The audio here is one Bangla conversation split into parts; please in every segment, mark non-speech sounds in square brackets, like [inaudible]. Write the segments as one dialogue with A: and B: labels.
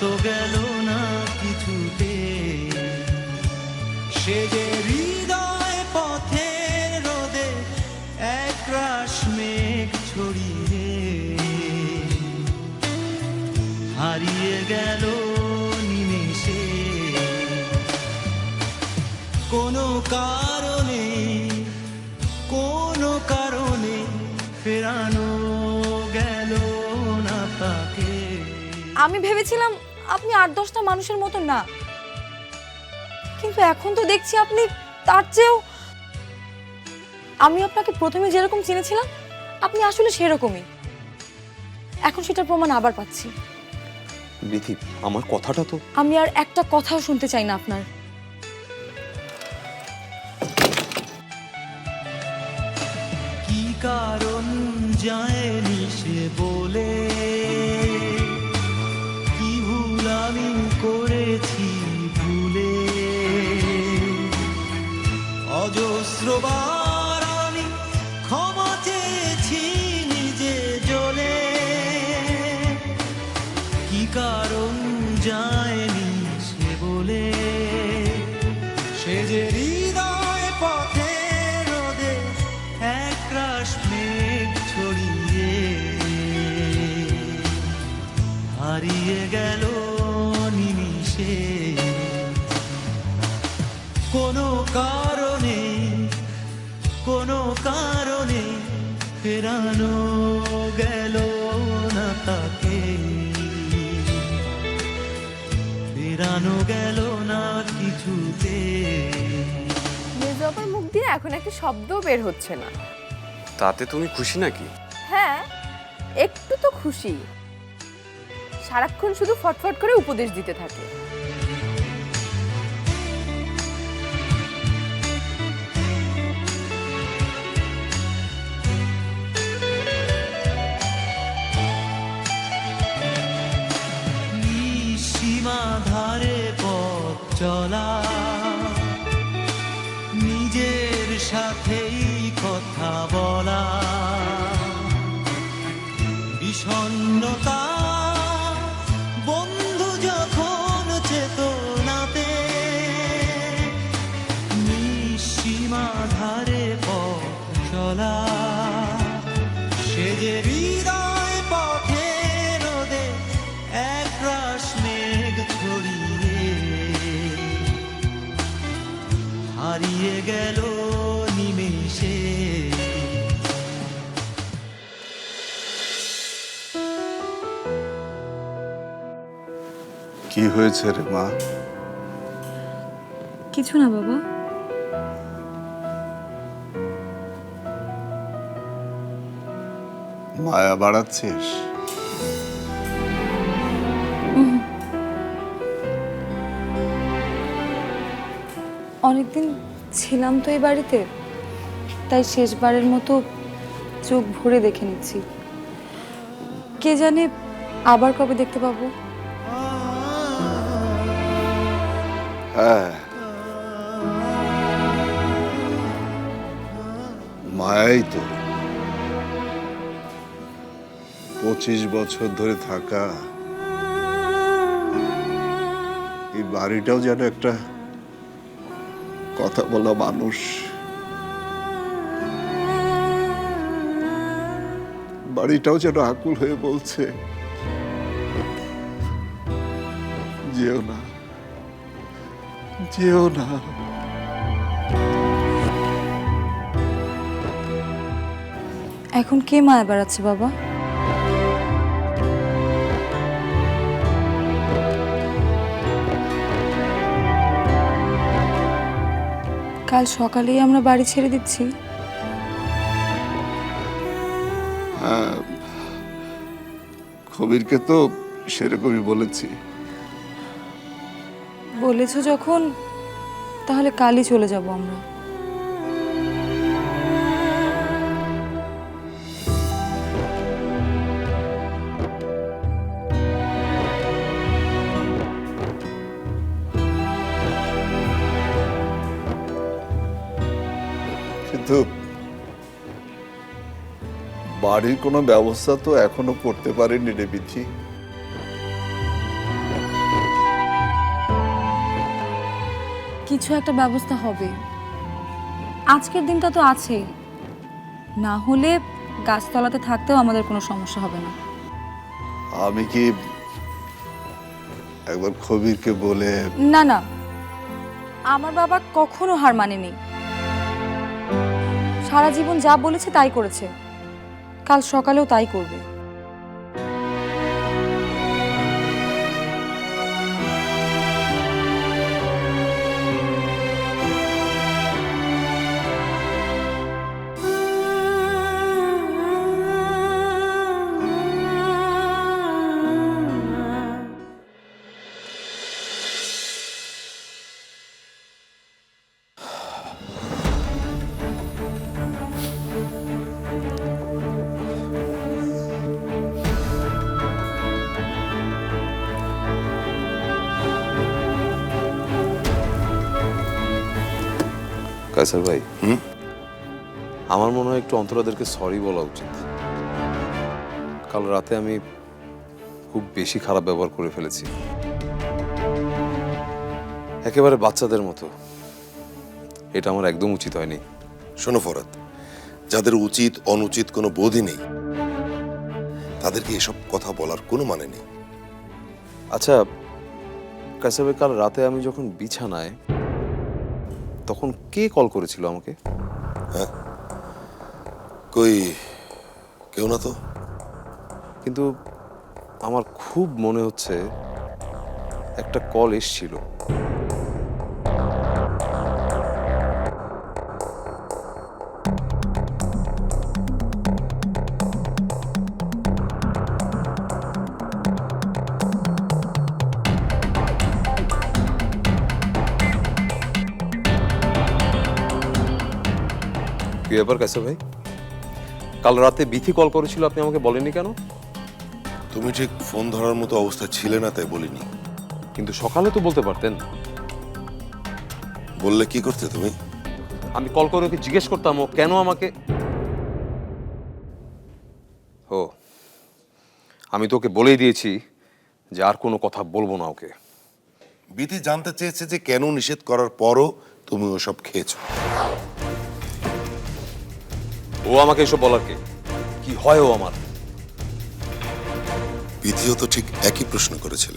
A: তো গেল না কিছুতে। সে যে হৃদয় পথের রোদে এক রাশ মেঘ ছড়িয়ে হারিয়ে গেল নিমেষে। কোনো কারণে কোনো কারণে ফেরানো গেল না তাকে।
B: আমি ভেবেছিলাম আপনি আট দশটা মানুষের মতো না। কিন্তু এখন তো দেখছি আপনি তার চেয়েও আমি আপনাকে প্রথমে যেরকম চিনেছিলাম আপনি আসলে সেরকমই। এখন সেটার প্রমাণ আবার পাচ্ছি।
C: বিথি আমার কথাটা তো
B: আমি আর একটা কথাও শুনতে চাই না আপনার।
A: কি কারণ যায়নি সে বলে? অজস্রবার ক্ষমা নিজে কি কারণ যায়নি সে বলে? পথে রোদে এক হারিয়ে গেল ফেরানো গেল না কিছুতে?
D: মেজবাবার মুখ দিয়ে এখন একটা শব্দ বের হচ্ছে না।
C: তাতে তুমি খুশি নাকি?
D: হ্যাঁ একটু তো খুশি। সারাক্ষণ শুধু ফটফট করে উপদেশ দিতে থাকে।
A: নিঃসীমা ধারে পথ চলা সে যে হৃদয় পথে রোদে এক রাশ মেঘ ছড়িয়ে হারিয়ে গেল নিমেষে।
E: কি হয়েছে রে মা?
B: কিছু না বাবা।
E: মায়া বাড়াচ্ছিস?
B: অনেকদিন ছিলাম তো এই বাড়িতে তাই শেষবারের মতো চোখ ভরে দেখে নিচ্ছি। কে জানে আবার কবে দেখতে পাবো?
E: হ্যাঁ। মায়াই তো। পঁচিশ বছর ধরে থাকা এই বাড়িটাও যেন একটা কথা বলা মানুষ। বাড়িটাও যেন আকুল হয়ে বলছে, যেও না যেও না।
B: এখন কে মায়া বেড়াচ্ছে বাবা? কাল সকালেই আমরা বাড়ি ছেড়ে দিচ্ছি।
E: খবিরকে কবিরকে তো সেরকমই বলেছি।
B: বলেছ যখন তাহলে কালই চলে যাব আমরা।
E: বাড়ির কোনো ব্যবস্থা তো এখনও করতে পারেনি রে বিথি।
B: কিছু একটা ব্যবস্থা হবে। আজকের দিনটা তো আছেই না হলে গাছতলাতে থাকতেও আমাদের কোনো সমস্যা হবে না।
E: আমি কি একবার খবিরকে বলে
B: না না। আমার বাবা কখনো হার মানেনি। সারা জীবন যা বলেছে তাই করেছে। কাল সকালেও তাই করবে।
C: কায়সার ভাই। আমার মনে হয় একটু অন্তরাদেরকে সরি বলা উচিত। কাল রাতে আমি খুব বেশি খারাপ ব্যবহার করে ফেলেছি। একেবারে বাচ্চাদের মতো। এটা আমার একদম উচিত হয়নি।
F: শোনো ফরাদ যাদের উচিত অনুচিত কোনো বোধই নেই তাদেরকে এসব কথা বলার কোনো মানে নেই।
C: আচ্ছা ভাই কাল রাতে আমি যখন বিছানায় তখন কে কল করেছিল আমাকে?
F: কই কেউ না তো?
C: কিন্তু আমার খুব মনে হচ্ছে একটা কল এসছিল। কি ব্যাপার কাছে ভাই? কাল রাতে বিথি কল করেছিল আপনি আমাকে বলেননি কেন?
F: তুমি ঠিক ফোন ধরার মতো অবস্থা ছিলে না তাই বলিনি।
C: কিন্তু সকালে তো বলতে পারতেন।
F: বললে কি করতে তুমি?
C: আমি কল করে ওকে জিজ্ঞেস করতাম ও কেন আমাকে ও আমি তোকে বলেই দিয়েছি যে আর কোনো কথা বলব না ওকে।
F: বিধি জানতে চেয়েছে যে কেন নিষেধ করার পরও তুমি ওসব খেয়েছো।
C: ও আমাকে এসব বলার কে? কি হয় ও আমার?
F: বিধিও তো ঠিক একই প্রশ্ন করেছিল।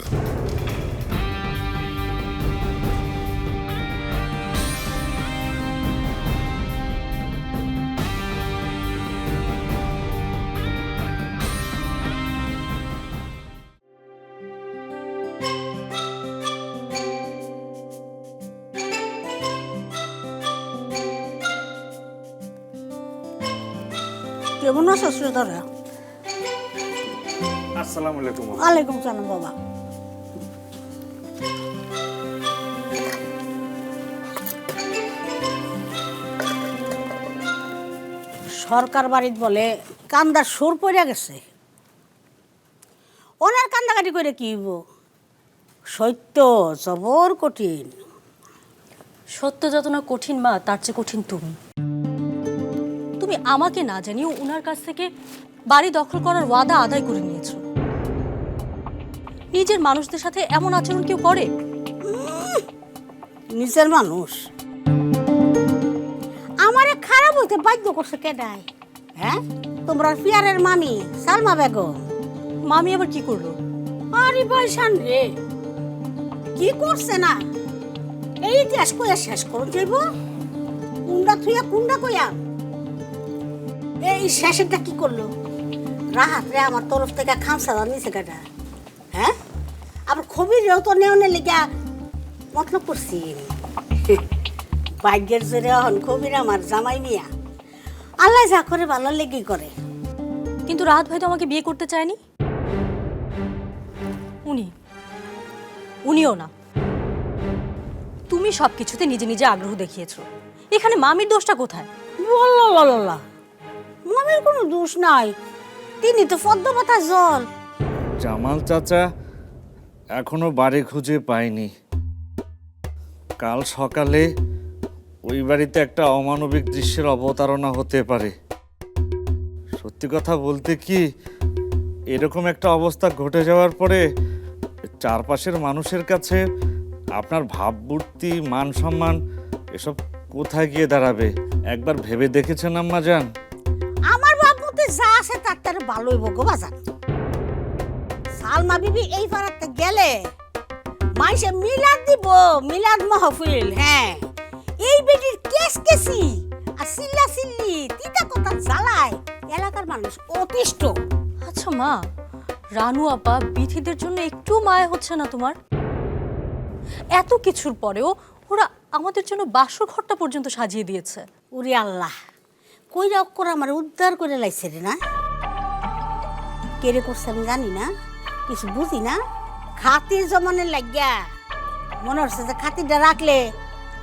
G: কেমন আছো শ্রোতারা
H: আসসালামু আলাইকুম।
G: ওয়ালাইকুম সালাম বাবা। সরকার বাড়িত বলে কান্দার সুর পড়ে গেছে। ওনার কান্দাকাটি করে কি হইব? সত্য জবর কঠিন।
I: সত্য যত না কঠিন মা তার চেয়ে কঠিন তুমি। তুমি আমাকে না জানিয়ে ওনার কাছ থেকে বাড়ি দখল করার ওয়াদা আদায় করে নিয়েছো। নিজের মানুষদের সাথে এমন আচরণ কেউ করে?
G: নিজের মানুষ। আমারে খারাপ হইতে বাধ্য করছে কেডাই হ্যাঁ? তোমরা পিয়ারের মামি সালমা বেগম।
I: মামি আবার কি করল?
G: আরে বৈশান রে কি করছে না? এই দেশ কইয়া শেষ করুন যাইব কুন্ডা থুইয়া কুন্ডা কইয়া এই শেষেরটা কি করল? রাহাত রে আমার তরফ থেকে খামসা নিচে কাটা। হ্যাঁ? আবার খবির রেও তো নেওনে লেগা মতলব করছি। [laughs] ভাগ্যের জোরে হন খবির আমার জামাই মিয়া। আল্লাহ যা করে ভালো লেগেই করে।
I: কিন্তু রাত ভাই তো আমাকে বিয়ে করতে চায়নি। উনি? উনিও না। তুমি তুমি সব কিছুতে নিজে নিজে আগ্রহ দেখিয়েছো। এখানে মামির দোষটা কোথায়?
G: বল্লা মামির কোনো দোষ নাই। তিনি তো পদ্মপাতা জল।
H: জামাল চাচা, এখনও বাড়ি খুঁজে পায়নি কাল সকালে ওই বাড়িতে একটা অমানবিক দৃশ্যের অবতারণা হতে পারে। সত্যি কথা বলতে কি, এরকম একটা অবস্থা ঘটে যাওয়ার পরে চারপাশের মানুষের কাছে আপনার ভাবমূর্তি, মান সম্মান, এসব কোথায় গিয়ে দাঁড়াবে? একবার ভেবে দেখেছেন আম্মা যান
G: তার ভালোই বগো বাজান সালমা বিবি এই পাড়াতে গেলে মাইসে মিলাদ দিব মিলাদ মাহফিল হ্যাঁ। এই বেটির কেস কেসি আর সিল্লা সিল্লি তিতা কথা জ্বালায় এলাকার মানুষ অতিষ্ঠ।
I: আচ্ছা মা রানু আপা বিথিদের জন্য একটু মায়া হচ্ছে না তোমার? এত কিছুর পরেও ওরা আমাদের জন্য বাসর ঘরটা পর্যন্ত সাজিয়ে দিয়েছে।
G: উরি আল্লাহ কইরা অক্ষর আমার উদ্ধার করে লাইছে রে না? কেড়ে করছে আমি জানি না কিছু বুঝি না। খাতির জমানের লাগিয়া মনে হচ্ছে যে খাতিরটা রাখলে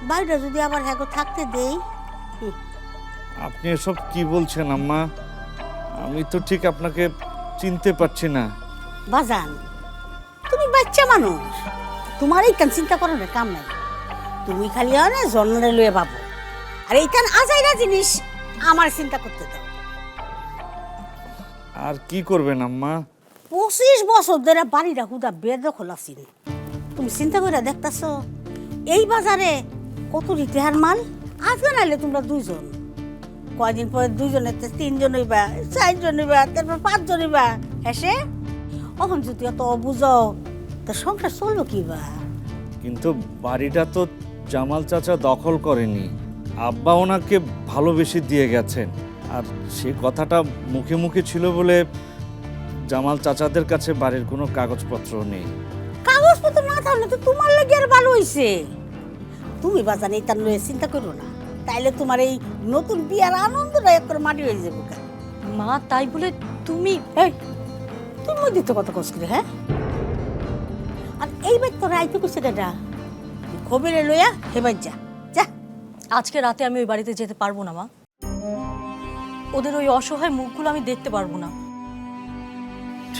G: বাড়িটা যদি আবার হ্যাঁ থাকতে দেই।
H: আপনি এসব কি বলছেন আম্মা? আমি তো ঠিক আপনাকে চিনতে পারছি না।
G: বাজান তুমি বাচ্চা মানুষ। তোমার এইখান চিন্তা করো না কাম নাই। তুমি খালি হয় না জন্মরে লয়ে পাবো আর এইখান আজাইরা জিনিস আমার চিন্তা করতে দাও।
H: আর কি করবেন আম্মা?
G: পঁচিশ বছর ধরে বাড়িটা হুদা বেদখল আছিল তুমি চিন্তা করে দেখতেছ এই বাজারে কত রিতেহার মাল? আজকে নাইলে তোমরা দুইজন। কয়দিন পরে দুইজনে তিনজন হইবা চারজন হইবা তারপর পাঁচজন হইবা হেসে? অহন যদি অত অবুঝ তা সংসার চলবো কি বা
H: কিন্তু বাড়িটা তো জামাল চাচা দখল করেনি। আব্বা ওনাকে ভালোবেসে দিয়ে গেছেন। আর সে কথাটা মুখে মুখে ছিল বলে জামাল চাচাদের কাছে বাড়ির কোনো কাগজপত্র নেই।
G: কাগজপত্র না থাকলে তো তোমার লাগে আর ভালো হইছে। তুমি বাজার এই তার লয়ে চিন্তা করো না। তাইলে তোমার এই নতুন বিয়ার আনন্দটা একবার মাটি হয়ে যাবে কেন
I: মা তাই বলে তুমি
G: এই তুই মধ্যে তো কথা কস করে হ্যাঁ? আর এইবার তোর আইতে কইছে দাদা খবরে লইয়া হেবার যা যা।
I: আজকে রাতে আমি ওই বাড়িতে যেতে পারব না মা। ওদের ওই অসহায় মুখগুলো আমি দেখতে পারব না।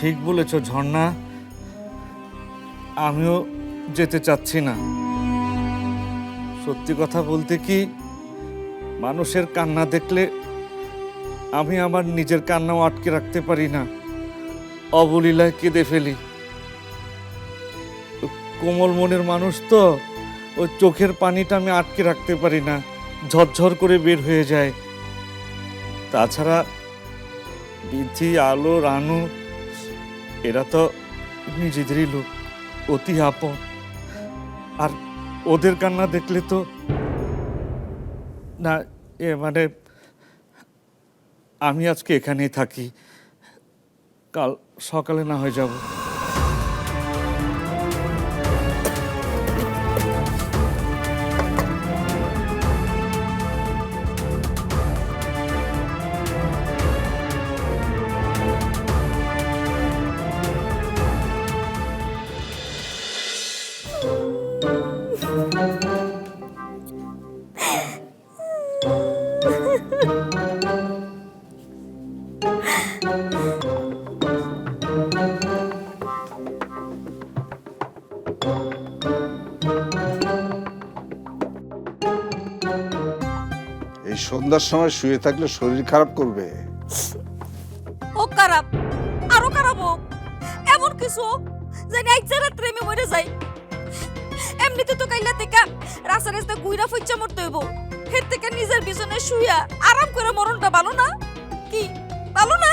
H: ঠিক বলেছ, ঝর্ণা। আমিও যেতে চাচ্ছি না। সত্যি কথা বলতে কি, মানুষের কান্না দেখলে আমি আমার নিজের কান্নাও আটকে রাখতে পারি না। অবলীলায় কেঁদে ফেলি। কোমল মনের মানুষ তো, ওই চোখের পানিটা আমি আটকে রাখতে পারি না। ঝরঝর করে বের হয়ে যায়। তাছাড়া বিধি, আলো, রানু, এরা তো নিজেদেরই লোক, অতি আপন। আর ওদের কান্না দেখলে তো না, এ মানে আমি আজকে এখানেই থাকি। কাল সকালে না হয়ে যাব।
E: এই সন্ধ্যার সময় শুয়ে থাকলে শরীর খারাপ করবে।
B: আরাম করে মরণটা ভালো না? কি ভালো না?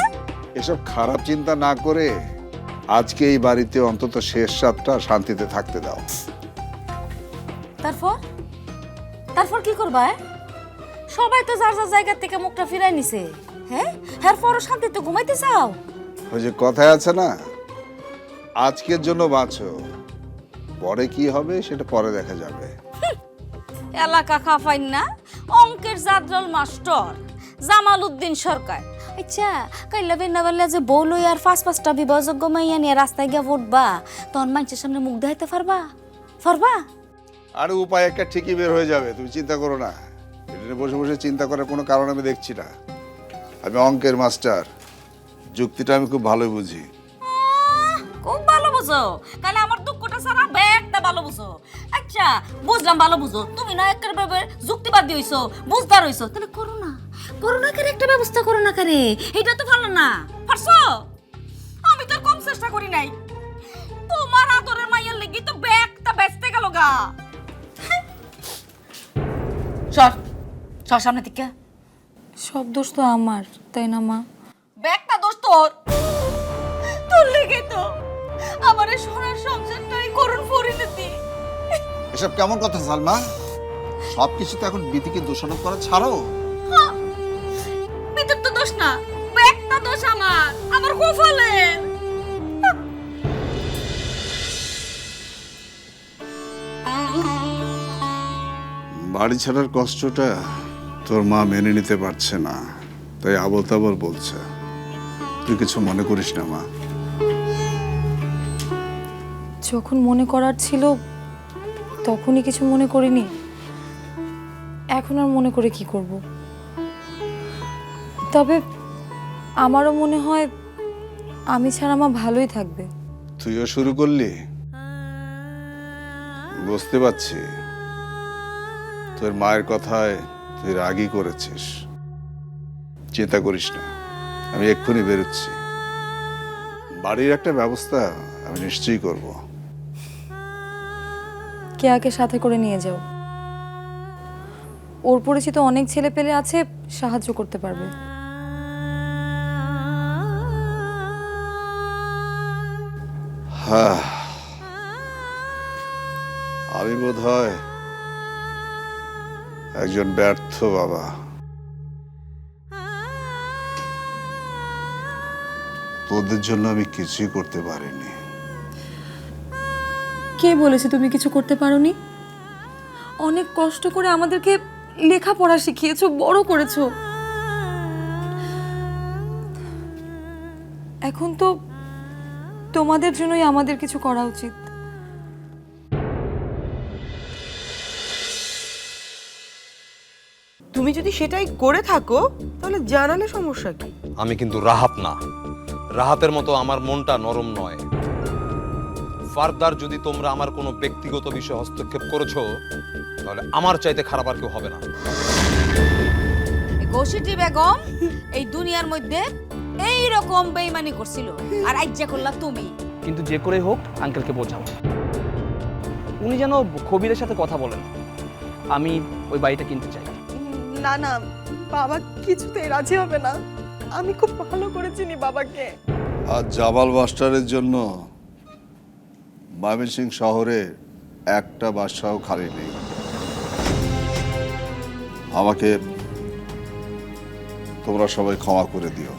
E: এসব খারাপ চিন্তা না করে আজকে এই বাড়িতে অন্তত শেষ রাতটা শান্তিতে থাকতে দাও।
B: তারপর? তারপর কি করবা সবাই তো যার যার জায়গা থেকে মুখটা ফিরাই নিছে হ্যাঁ? হ্যাঁ পরও শান্তিতে ঘুমাইতে চাও?
E: ওই যে কথায় আছে না আজকের জন্য বাঁচো পরে কি হবে সেটা পরে দেখা যাবে।
B: এলাকা খাফাইন না? অঙ্কের জাদরাল মাস্টার জামাল উদ্দিন সরকার। আচ্ছা কাইলা বেন্না বেলা যে বউ লই আর পাঁচ পাঁচটা বিবাহযোগ্য মাইয়া নিয়ে রাস্তায় গিয়া ফুটবা তখন মানুষের সামনে মুখ দেখাইতে পারবা? পারবা?
E: আর উপায় একটা ঠিকই বের হয়ে যাবে তুমি চিন্তা করো না। এটা বসে বসে চিন্তা করার কোনো কারণ আমি দেখছি না। আমি অঙ্কের মাস্টার যুক্তিটা আমি খুব ভালো বুঝি।
J: খুব ভালো বুঝো। তাহলে আমার দুঃখটা সারা ভালো বুঝো। আচ্ছা বুঝলাম ভালো বুঝো। তুমি না যুক্তিবাদী হইছো বুঝদার হইছো। তাহলে করো না করো না করে একটা ব্যবস্থা করো না করে এটা তো ভালো না। পারছ? আমি তো কম চেষ্টা করি নাই। তোমার আদরের মাইয়ের লেগে তো ব্যাগটা বেচতে গেল গা। সর সর সামনে থেকে
B: সব দোষ তো আমার তাই না মা?
J: ব্যাগটা দোষ তোর। তোর লেগে তো আমার সোনার সংসারটাই করুণ পরিণতি।
E: এসব কেমন কথা সালমা? সব কিছু তো এখন বিধিকে দোষারোপ করা ছাড়ো
J: ভিতর তো দোষ না ব্যাগটা দোষ আমার আমার
E: বাড়ি ছাড়ার কষ্টটা তোর মা মেনে নিতে পারছে না তাই আবল তাবল বলছে। তুই কিছু মনে করিস না মা।
B: যখন মনে করার ছিল, তখনই কিছু মনে করিনি। এখন আর মনে করে কি করব? তবে আমারও মনে হয়, আমি ছাড়া মা ভালোই থাকবে।
E: তুইও শুরু করলি? বুঝতে পারছি। তোর মায়ের কথায় তুই রাগই করেছিস। চিন্তা করিস না, আমি এক্ষুনি বেরোচ্ছি। বাড়ির একটা ব্যবস্থা আমি নিশ্চয়ই করব।
B: কেয়াকে সাথে করে নিয়ে যাও। ওর পরিচিত অনেক ছেলে পেলে আছে, সাহায্য করতে পারবে।
E: হ্যাঁ আমি বোধ হয় একজন ব্যর্থ বাবা। তোদের জন্য আমি কিছুই করতে পারিনি।
B: কে বলেছে তুমি কিছু করতে পারোনি? অনেক কষ্ট করে আমাদেরকে লেখাপড়া শিখিয়েছো বড় করেছ। এখন তো তোমাদের জন্যই আমাদের কিছু করা উচিত।
K: তুমি যদি সেটাই করে থাকো তাহলে জানালে সমস্যা কি?
C: আমি কিন্তু রাহাত না। রাহাতের মতো আমার মনটা নরম নয়। ফারদার যদি তোমরা আমার কোনো ব্যক্তিগত বিষয়ে হস্তক্ষেপ করেছ তাহলে আমার চাইতে খারাপ আর কেউ হবে না।
J: কৌশিটি বেগম এই দুনিয়ার মধ্যে এই রকম বেইমানি করছিল আর আজ্জা করলা তুমি।
L: কিন্তু যে করে হোক আঙ্কেলকে বোঝাও। উনি যেন খবিরের সাথে কথা বলেন। আমি ওই বাড়িটা কিনতে চাই।
K: না না বাবা কিছুতেই রাজি হবে না। আমি খুব ভালো করে চিনি বাবাকে।
E: আর জামাল মাস্টারের জন্য ময়মনসিং শহরে একটা বাসাও খালি নেই। আমাকে তোমরা সবাই ক্ষমা করে দিও।